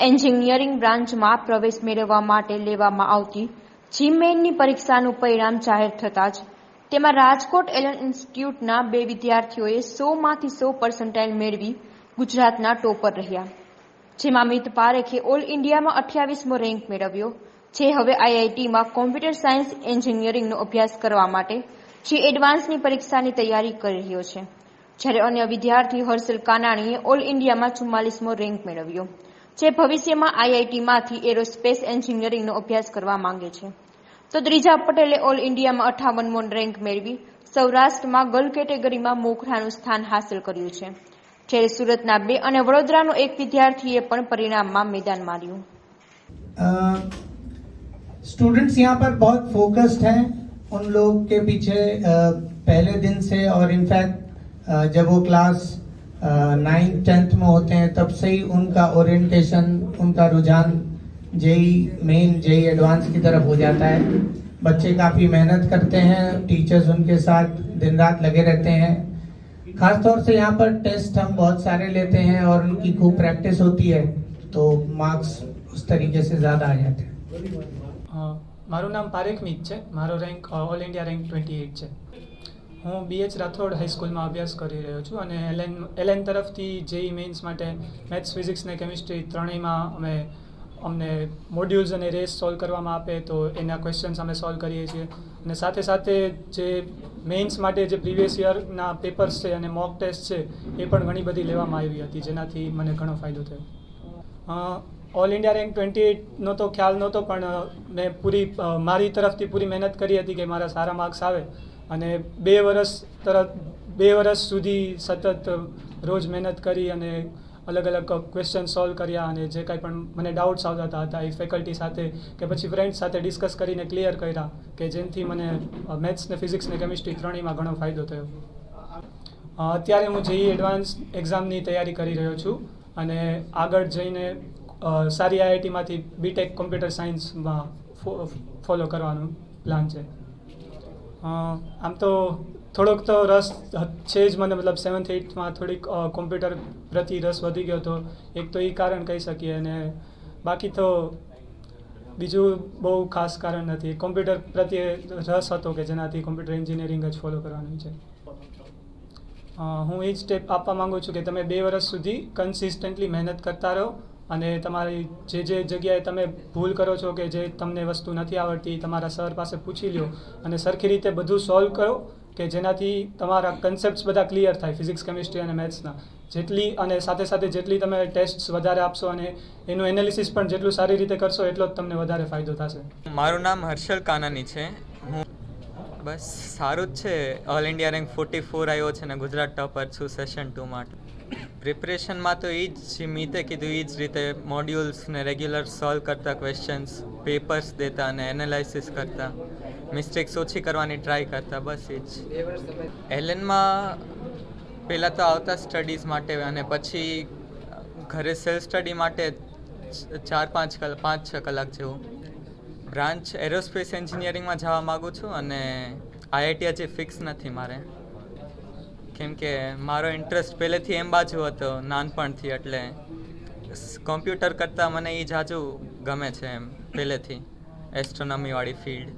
Engineering બ્રાન્ચમાં પ્રવેશ મેળવવા માટે લેવામાં આવતી જીમેનની પરીક્ષાનું પરિણામ જાહેર થતાં જ તેમાં રાજકોટ એલન ઇન્સ્ટિટ્યૂટના બે વિદ્યાર્થીઓએ સોમાંથી સો પર્સન્ટાઇલ મેળવી ગુજરાતના ટોપર રહ્યા. જેમાં મિત પારેખે ઓલ ઇન્ડિયામાં અઠ્યાવીસમો રેન્ક મેળવ્યો, જે હવે આઈઆઈટીમાં કોમ્પ્યુટર સાયન્સ એન્જિનિયરિંગનો અભ્યાસ કરવા માટે જે એડવાન્સની પરીક્ષાની તૈયારી કરી રહ્યો છે. જ્યારે અન્ય વિદ્યાર્થી હર્ષલ કાનાણીએ ઓલ ઇન્ડિયામાં ચુમ્માલીસમો રેન્ક મેળવ્યો. જે ભવિષ્યમાં આઈઆઈટીમાંથી એરોસ્પેસ એન્જિનિયરિંગનો અભ્યાસ કરવા માંગે છે તો ત્રીજા પટેલે ઓલ ઇન્ડિયામાં અઠાવનમો રેન્ક મેળવી સૌરાષ્ટ્રમાં ગર્લ કેટેગરીમાં મોખરાનું સ્થાન હાંસલ કર્યું છે જ્યારે સુરતના બે અને વડોદરાનો એક વિદ્યાર્થીએ પણ પરિણામમાં મેદાન માર્યું स्टूडेंट्स यहाँ पर बहुत फोकस्ड हैं उन लोग के पीछे अ, पहले दिन से और इनफैक्ट जब वो क्लास नाइन्थ टेंथ में होते हैं तब से ही उनका ओरिएंटेशन उनका रुझान जेई मेन जेई एडवांस की तरफ हो जाता है बच्चे काफ़ी मेहनत करते हैं टीचर्स उनके साथ दिन रात लगे रहते हैं खास तौर से यहाँ पर टेस्ट हम बहुत सारे लेते हैं और उनकी खूब प्रैक्टिस होती है तो मार्क्स उस तरीके से ज़्यादा आ जाते हैं અ, મારું નામ પારેખ મિત છે મારો rank all India rank twenty eight છે હું બીએચ રાઠોડ હાઈસ્કૂલમાં અભ્યાસ કરી રહ્યો છું અને એલએન એલએન તરફથી જેઈ મેઇન્સ માટે મેથ્સ ફિઝિક્સ ને કેમિસ્ટ્રી ત્રણેયમાં અમે, અમને મોડ્યુલ્સ અને રેસ સોલ્વ કરવામાં આપે તો એના ક્વેશ્ચન્સ અમે સોલ્વ કરીએ છીએ. અને સાથે સાથે જે મેઇન્સ માટે જે પ્રીવિયસ યરના પેપર્સ છે અને મોક ટેસ્ટ છે, એ પણ ઘણી બધી લેવામાં આવી હતી, જેનાથી મને ઘણો ફાયદો થયો. ઓલ ઇન્ડિયા રેન્ક ટ્વેન્ટી એઇટનો તો ખ્યાલ નહોતો, પણ મેં પૂરી મારી તરફથી પૂરી મહેનત કરી હતી કે મારા સારા માર્ક્સ આવે. અને બે વર્ષ તરત, બે વર્ષ સુધી સતત રોજ મહેનત કરી અને અલગ અલગ ક્વેશ્ચન સોલ્વ કર્યા અને જે કાંઈ પણ મને ડાઉટ્સ આવતા હતા એ ફેકલ્ટી સાથે કે પછી ફ્રેન્ડ્સ સાથે ડિસ્કસ કરીને ક્લિયર કર્યા કે જેનાથી મને મેથ્સ ને ફિઝિક્સ ને કેમિસ્ટ્રી ત્રણેયમાં ઘણો ફાયદો થયો. અત્યારે હું જેઈ એડવાન્સ એક્ઝામની તૈયારી કરી રહ્યો છું અને આગળ જઈને સારી આઈઆઈટીમાંથી બીટેક કોમ્પ્યુટર સાયન્સમાં ફોલો કરવાનું પ્લાન છે. આમ તો થોડોક તો રસ છે જ મને, મતલબ સેવન્થ એઇથમાં થોડીક કોમ્પ્યુટર પ્રતિ રસ વધી ગયો હતો એક તો એ કારણ કહી શકીએ અને બાકી તો બીજું બહુ ખાસ કારણ નથી. કોમ્પ્યુટર પ્રત્યે રસ હતો કે જેનાથી કોમ્પ્યુટર એન્જિનિયરિંગ જ ફોલો કરવાનું છે. હું એ જ સ્ટેપ આપવા માગું છું કે તમે બે વર્ષ સુધી કન્સિસ્ટન્ટલી મહેનત કરતા રહો અને તમારી જે જે જગ્યાએ તમે ભૂલ કરો છો કે જે તમને વસ્તુ નથી આવડતી, તમારા સર પાસે પૂછી લ્યો અને સરખી રીતે બધું સોલ્વ કરો કે જેનાથી તમારા કન્સેપ્ટ્સ બધા ક્લિયર થાય ફિઝિક્સ કેમિસ્ટ્રી અને મેથ્સના જેટલી અને સાથે સાથે જેટલી તમે ટેસ્ટ વધારે આપશો અને એનું એનાલિસિસ પણ જેટલું સારી રીતે કરશો, એટલો જ તમને વધારે ફાયદો થશે. મારું નામ હર્ષલ કાનાની છે. હું બસ, સારું જ છે. All India rank forty four આવ્યો છે ને ગુજરાત ટોપર છું સેશન ટુ માટે. પ્રિપરેશનમાં તો એ જ મીતે કીધું એ જ રીતે મોડ્યુલ્સ ને રેગ્યુલર સોલ્વ કરતા ક્વેશ્ચન્સ પેપર્સ દેતા અને એનાલાઇસિસ કરતા. મિસ્ટેક્સ ઓછી કરવાની ટ્રાય કરતા, બસ એ જ. એલએનમાં પહેલાં તો આવતા સ્ટડીઝ માટે અને પછી ઘરે સેલ્ફ સ્ટડી માટે ચાર પાંચ કલાક પાંચ છ કલાક જેવું. બ્રાન્ચ એરોસ્પેસ એન્જિનિયરિંગમાં જવા માગું છું અને આઈઆઈટી હજી ફિક્સ નથી મારે. કેમ કે મારો ઇન્ટરેસ્ટ પહેલેથી એમ બાજુ હતો, નાનપણથી, એટલે કોમ્પ્યુટર કરતાં મને એ જાજુ ગમે છે એમ, પહેલેથી. એસ્ટ્રોનોમીવાળી ફિલ્ડ.